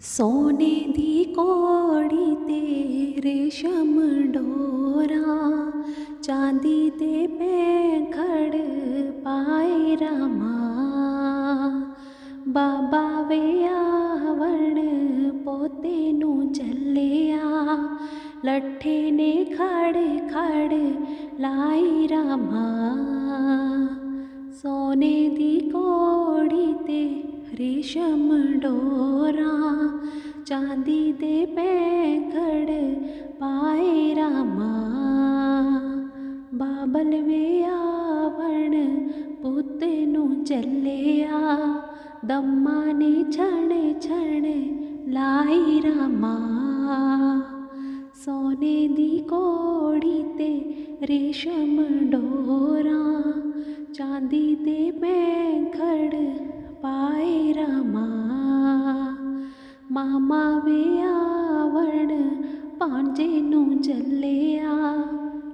ਸੋਨੇ ਦੀ ਕੋੜੀ ਤੇ ਰੇਸ਼ਮ ਡੋਰਾ, ਚਾਂਦੀ ਦੇ ਪੈਂਖੜ ਪਾਏ ਰਾਮਾ। ਬਾਬਾ ਵੇ ਆਵਣ ਪੋਤੇ ਨੂੰ ਚੱਲਿਆ, ਲੱਠੇ ਨੇ ਖੜ ਖੜ ਲਾਈ ਰਾਮਾ। ਸੋਨੇ ਦੀ ਕੋੜੀ ਤੇ ਰੇਸ਼ਮ ਡੋਰਾ, ਚਾਂਦੀ ਦੇ ਪੈਂਖੜ ਪਾਏ ਰਾਮਾ। ਬਾਬਲ ਵੇ ਆਵਣ ਪੁੱਤ ਨੂੰ ਚੱਲਿਆ, ਦਮਾ ਨੇ ਛਣ ਛਣ ਲਾਈ ਰਾਮਾ। ਸੋਨੇ ਦੀ ਕੋੜੀ ਤੇ ਰੇਸ਼ਮ ਡੋਰਾ, ਚਾਂਦੀ 'ਤੇ ਪੈਂਖੜ ਪਾਏ ਰਾਮਾ ਮਾਮਾ ਵੇ ਆਵਣ ਭਾਂਜੇ ਨੂੰ ਚੱਲਿਆ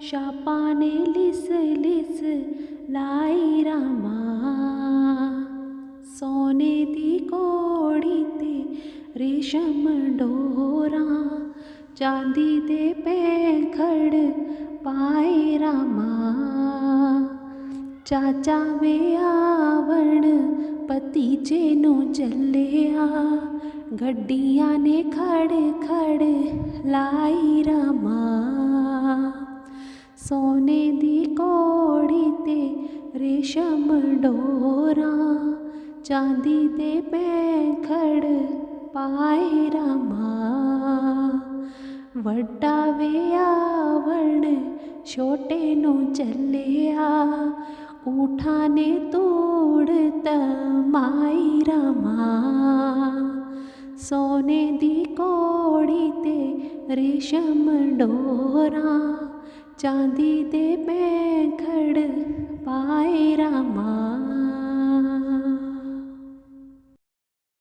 ਸ਼ਾਪਾਂ ਨੇ ਲਿਸ ਲਿਸ ਲਾਈ ਰਾਮਾ ਸੋਨੇ ਦੀ ਕੋੜੀ ਤੇ ਰੇਸ਼ਮ ਡੋਰਾ ਚਾਂਦੀ ਦੇ ਪੈਂਖੜ ਪਾਏ ਰਾਮਾ ਚਾਚਾ ਵੇ ਆਵਣ ਪਤੀਜੇ ਨੂੰ ਚੱਲਿਆ ਗੱਡੀਆਂ ਨੇ ਖੜ ਖੜ ਲਾਈ ਰਾਮਾ ਸੋਨੇ ਦੀ ਕੋੜੀ ਤੇ ਰੇਸ਼ਮ ਡੋਰਾ ਚਾਂਦੀ ਦੇ ਪੈਂਖੜ ਪਾਏ ਰਮਾ ਵੱਡਾ ਵਿਆਵਣ ਛੋਟੇ ਨੂੰ ਚੱਲਿਆ ਊਠਾਂ ਨੇ ਤੋੜ ਤਮਾਈ ਰਾਮਾ ਸੋਨੇ ਦੀ ਕੋੜੀ ਤੇ ਰੇਸ਼ਮ ਡੋਰਾ ਚਾਂਦੀ ਦੇ ਪੈਂਖੜ ਪਾਏ